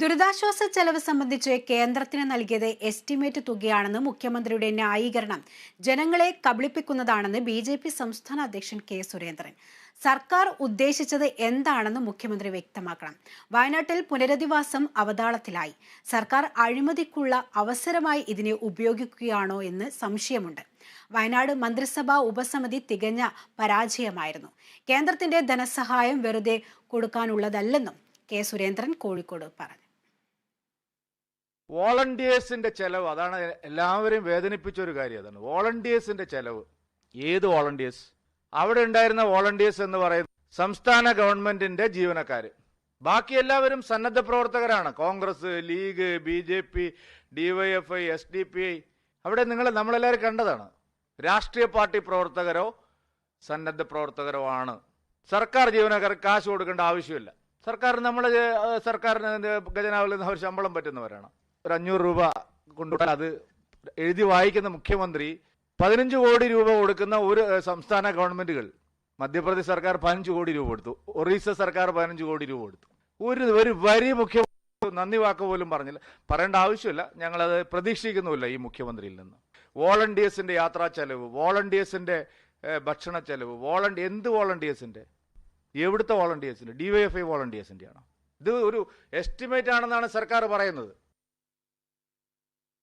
ദുരിതാശ്വാസ ചെലവ് സംബന്ധിച്ച് കേന്ദ്രത്തിന് നൽകിയത് എസ്റ്റിമേറ്റ് തുകയാണെന്ന് മുഖ്യമന്ത്രിയുടെ ന്യായീകരണം ജനങ്ങളെ കബളിപ്പിക്കുന്നതാണെന്ന് ബി ജെ പി സംസ്ഥാന അധ്യക്ഷൻ കെ സുരേന്ദ്രൻ. സർക്കാർ ഉദ്ദേശിച്ചത് എന്താണെന്ന് മുഖ്യമന്ത്രി വ്യക്തമാക്കണം. വയനാട്ടിൽ പുനരധിവാസം അവതാളത്തിലായി. സർക്കാർ അഴിമതിക്കുള്ള അവസരമായി ഇതിനെ ഉപയോഗിക്കുകയാണോ എന്ന് സംശയമുണ്ട്. വയനാട് മന്ത്രിസഭാ ഉപസമിതി തികഞ്ഞ പരാജയമായിരുന്നു. കേന്ദ്രത്തിന്റെ ധനസഹായം വെറുതെ കൊടുക്കാനുള്ളതല്ലെന്നും കെ സുരേന്ദ്രൻ കോഴിക്കോട് പറഞ്ഞു. വോളണ്ടിയേഴ്സിന്റെ ചെലവ് അതാണ് എല്ലാവരെയും വേദനിപ്പിച്ച ഒരു കാര്യം അതാണ്. വോളണ്ടിയേഴ്സിന്റെ ചെലവ് ഏത് വോളണ്ടിയേഴ്സ്? അവിടെ ഉണ്ടായിരുന്ന വോളണ്ടിയേഴ്സ് എന്ന് പറയുന്നത് സംസ്ഥാന ഗവൺമെന്റിന്റെ ജീവനക്കാർ ബാക്കി എല്ലാവരും സന്നദ്ധ പ്രവർത്തകരാണ്. Congress League B J P DYFI S D P I. അവിടെ നിങ്ങൾ നമ്മളെല്ലാവരും കണ്ടതാണ്. രാഷ്ട്രീയ പാർട്ടി പ്രവർത്തകരോ സന്നദ്ധ പ്രവർത്തകരോ ആണ്. സർക്കാർ ജീവനക്കാർ കാശ് കൊടുക്കേണ്ട ആവശ്യമില്ല. സർക്കാർ നമ്മൾ സർക്കാരിന് ഖജനാവിൽ നിന്ന് അവർ ശമ്പളം പറ്റുന്നവരാണ്. ഒരു അഞ്ഞൂറ് രൂപ കൊണ്ടുപോയാൽ അത് എഴുതി വായിക്കുന്ന മുഖ്യമന്ത്രി പതിനഞ്ച് കോടി രൂപ കൊടുക്കുന്ന ഒരു സംസ്ഥാന ഗവൺമെന്റുകൾ. മധ്യപ്രദേശ് സർക്കാർ പതിനഞ്ച് കോടി രൂപ കൊടുത്തു. ഒറീസ സർക്കാർ പതിനഞ്ച് കോടി രൂപ കൊടുത്തു. ഒരു ഒരു വരി മുഖ്യമന്ത്രി നന്ദി വാക്ക് പോലും പറഞ്ഞില്ല. പറയേണ്ട ആവശ്യമില്ല. ഞങ്ങളത് പ്രതീക്ഷിക്കുന്നുമില്ല ഈ മുഖ്യമന്ത്രിയിൽ നിന്ന്. വോളണ്ടിയേഴ്സിന്റെ യാത്രാ ചെലവ് വോളണ്ടിയേഴ്സിന്റെ ഭക്ഷണ ചെലവ് വോളണ്ടി എന്ത് വോളണ്ടിയേഴ്സിന്റെ? എവിടുത്തെ വോളണ്ടിയേഴ്സിന്റെ? ഡിവൈഎഫ്ഐ വോളണ്ടിയേഴ്സിന്റെ ആണോ ഇത് ഒരു എസ്റ്റിമേറ്റ് ആണെന്നാണ് സർക്കാർ പറയുന്നത്.